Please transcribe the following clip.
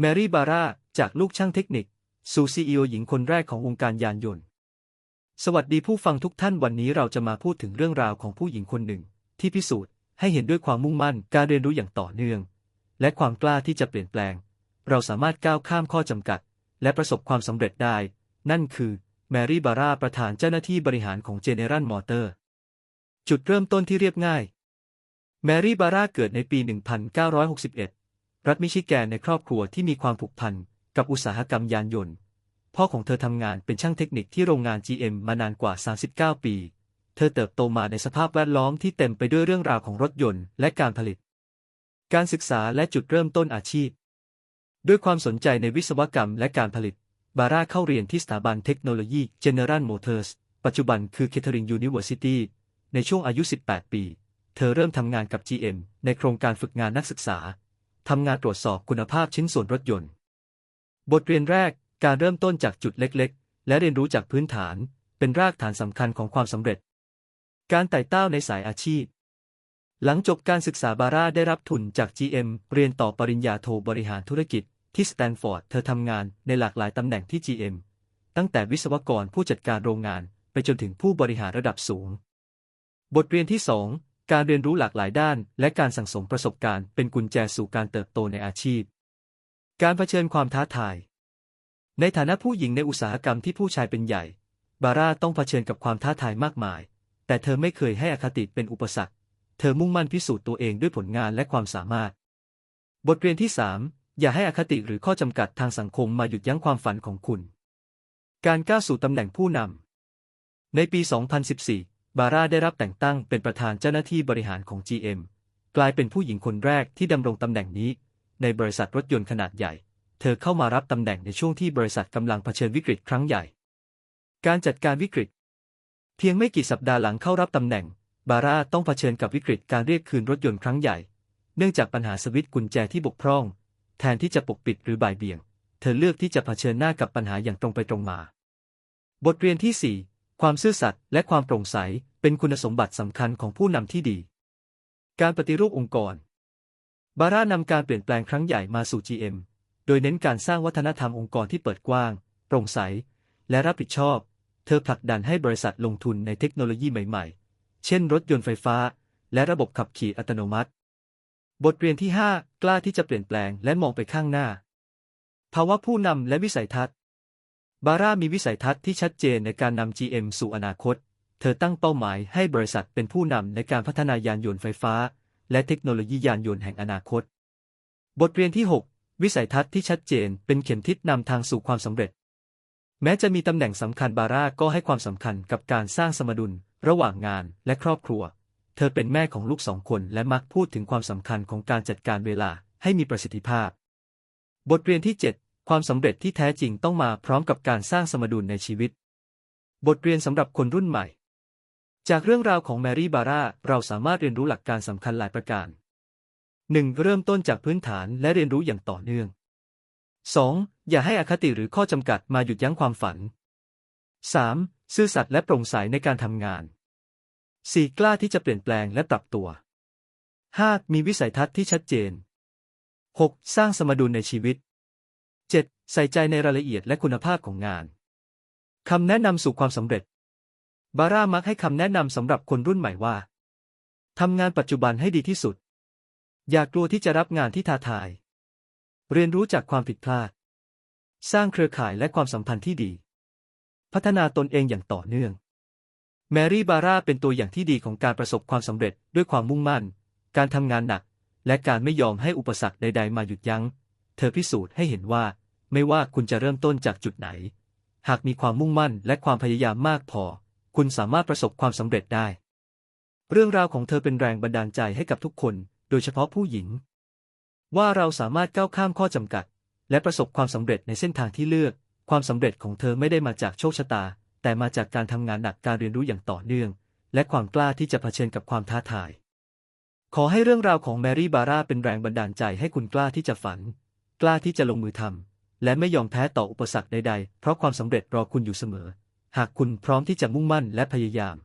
แมรี่บาร่า จากลูกช่างเทคนิค สู่ซีอหญิงคนแรกของวงการยานยนต์ สวัสดีผู้ฟังทุกท่านวันนี้เราจะมาพูดถึงเรื่องราวของผู้หญิงคนหนึ่ง ที่พิสูจน์ให้เห็นด้วยความมุ่งมั่น การเรียนรู้อย่างต่อเนื่อง และความกล้าที่จะเปลี่ยนแปลง เราสามารถก้าวข้ามข้อจำกัด และประสบความสำเร็จได้ นั่นคือแมรี่บาร่าประธานเจ้าหน้าที่บริหารของ General Motors จุดเริ่มต้นที่เรียบง่าย แมรี่บาร่าเกิดในปี 1961 รัฐมิชิแกนในครอบครัวที่มีความผูกพันกับอุตสาหกรรมยานยนต์ พ่อของเธอทำงานเป็นช่างเทคนิคที่โรงงาน GM มานานกว่า 39 ปี เธอเติบโตมาในสภาพแวดล้อมที่เต็มไปด้วยเรื่องราวของรถยนต์และการผลิต การศึกษาและจุดเริ่มต้นอาชีพ ด้วยความสนใจในวิศวกรรมและการผลิต บาร่าเข้าเรียนที่สถาบันเทคโนโลยี General Motors ปัจจุบันคือ Kettering University ในช่วงอายุ 18 ปี เธอเริ่มทำงานกับ GM ในโครงการฝึกงานนักศึกษา ทำงานตรวจสอบคุณภาพชิ้นส่วนรถยนต์ บทเรียนแรก การเริ่มต้นจากจุดเล็กๆ และเรียนรู้จากพื้นฐาน เป็นรากฐานสำคัญของความสำเร็จ การไต่เต้าในสายอาชีพ หลังจบการศึกษาบาร่าได้รับทุนจาก GM เรียนต่อปริญญาโทบริหารธุรกิจ ที่สแตนฟอร์ด เธอทำงานในหลากหลายตำแหน่งที่ GM ตั้งแต่วิศวกรผู้จัดการโรงงาน ไปจนถึงผู้บริหารระดับสูง บทเรียนที่ 2 การเรียนรู้หลากหลายด้าน และการสั่งสมประสบการณ์เป็นกุญแจสู่การเติบโตในอาชีพ การเผชิญความท้าทาย ในฐานะผู้หญิงในอุตสาหกรรมที่ผู้ชายเป็นใหญ่ บาร่าต้องเผชิญกับความท้าทายมากมาย แต่เธอไม่เคยให้อคติเป็นอุปสรรค เธอมุ่งมั่นพิสูจน์ตัวเองด้วยผลงานและความสามารถ บทเรียนที่ 3 อย่าให้อคติหรือข้อจำกัดทางสังคมมาหยุดยั้งความฝันของคุณ การก้าวสู่ตำแหน่งผู้นำในปี 2014 บาร่าได้รับแต่งตั้งเป็นประธานเจ้าหน้าที่บริหารของ GM กลายเป็นผู้หญิงคนแรกที่ดำรงตำแหน่งนี้ ในบริษัทรถยนต์ขนาดใหญ่ เธอเข้ามารับตำแหน่งในช่วงที่บริษัทกำลังเผชิญวิกฤตครั้งใหญ่ การจัดการวิกฤต เพียงไม่กี่สัปดาห์หลังเข้ารับตำแหน่ง บาร่าต้องเผชิญกับวิกฤตการเรียกคืนรถยนต์ครั้งใหญ่ เนื่องจากปัญหาสวิตช์กุญแจที่บกพร่อง แทนที่จะปกปิดหรือบ่ายเบี่ยง เธอเลือกที่จะเผชิญหน้ากับปัญหาอย่างตรงไปตรงมา บทเรียนที่4 ความซื่อสัตย์และความโปร่งใสเป็นคุณสมบัติสำคัญของผู้นำที่ดี การปฏิรูปองค์กร บาร่านำการเปลี่ยนแปลงครั้งใหญ่มาสู่ GM โดยเน้นการสร้างวัฒนธรรมองค์กรที่เปิดกว้าง โปร่งใส และรับผิดชอบ เธอผลักดันให้บริษัทลงทุนในเทคโนโลยีใหม่ๆ เช่นรถยนต์ไฟฟ้า และระบบขับขี่อัตโนมัติ บทเรียนที่ 5 กล้าที่จะเปลี่ยนแปลงและมองไปข้างหน้า ภาวะผู้นำและวิสัยทัศน์ บาร่ามีวิสัยทัศน์ที่ชัดเจนในการนำ GM สู่อนาคต เธอตั้งเป้าหมายให้บริษัทเป็นผู้นำในการพัฒนายานยนต์ไฟฟ้า และเทคโนโลยียานยนต์แห่งอนาคต บทเรียนที่ 6 วิสัยทัศน์ที่ชัดเจนเป็นเข็มทิศนำทางสู่ความสำเร็จ แม้จะมีตำแหน่งสำคัญบาร่าก็ให้ความสำคัญกับการสร้างสมดุล ระหว่างงานและครอบครัว เธอเป็นแม่ของลูกสองคนและมักพูดถึงความสำคัญของการจัดการเวลาให้มีประสิทธิภาพ บทเรียนที่ 7 ความสำเร็จที่แท้จริงต้องมาพร้อมกับการสร้างสมดุลในชีวิต บทเรียนสำหรับคนรุ่นใหม่ จากเรื่องราวของแมรี่บาร่าเราสามารถเรียนรู้หลักการสำคัญหลายประการ 1. เริ่มต้นจากพื้นฐานและเรียนรู้อย่างต่อเนื่อง 2. อย่าให้อคติหรือข้อจำกัดมาหยุดยั้งความฝัน 3. ซื่อสัตย์และโปร่งใสในการทำงาน 4. กล้าที่จะเปลี่ยนแปลงและปรับตัว 5. มีวิสัยทัศน์ที่ชัดเจน 6. สร้างสมดุลในชีวิต ใส่ใจในรายละเอียดและคุณภาพของงาน คำแนะนำสู่ความสำเร็จ บาร่ามักให้คำแนะนำสำหรับคนรุ่นใหม่ว่าทำงานปัจจุบันให้ดีที่สุด อย่ากลัวที่จะรับงานที่ท้าทาย เรียนรู้จากความผิดพลาด สร้างเครือข่ายและความสัมพันธ์ที่ดี พัฒนาตนเองอย่างต่อเนื่อง แมรี่บาร่าเป็นตัวอย่างที่ดีของการประสบความสำเร็จด้วยความมุ่งมั่น การทำงานหนัก และการไม่ยอมให้อุปสรรคใด ๆ มาหยุดยัง้ง เธอพิสูจน์ให้เห็นว่า ไม่ว่าคุณจะเริ่มต้นจากจุดไหน หากมีความมุ่งมั่นและความพยายามมากพอ คุณสามารถประสบความสำเร็จได้ เรื่องราวของเธอเป็นแรงบันดาลใจให้กับทุกคน โดยเฉพาะผู้หญิง ว่าเราสามารถก้าวข้ามข้อจำกัด และประสบความสำเร็จในเส้นทางที่เลือก ความสำเร็จของเธอไม่ได้มาจากโชคชะตา แต่มาจากการทำงานหนักการเรียนรู้อย่างต่อเนื่อง และความกล้าที่จะเผชิญกับความท้าทาย ขอให้เรื่องราวของแมรี่บาร่าเป็นแรงบันดาลใจให้คุณกล้าที่จะฝัน กล้าที่จะลงมือทำ และไม่ยอมแพ้ต่ออุปสรรคใดๆ เพราะความสำเร็จรอคุณอยู่เสมอ หากคุณพร้อมที่จะมุ่งมั่นและพยายาม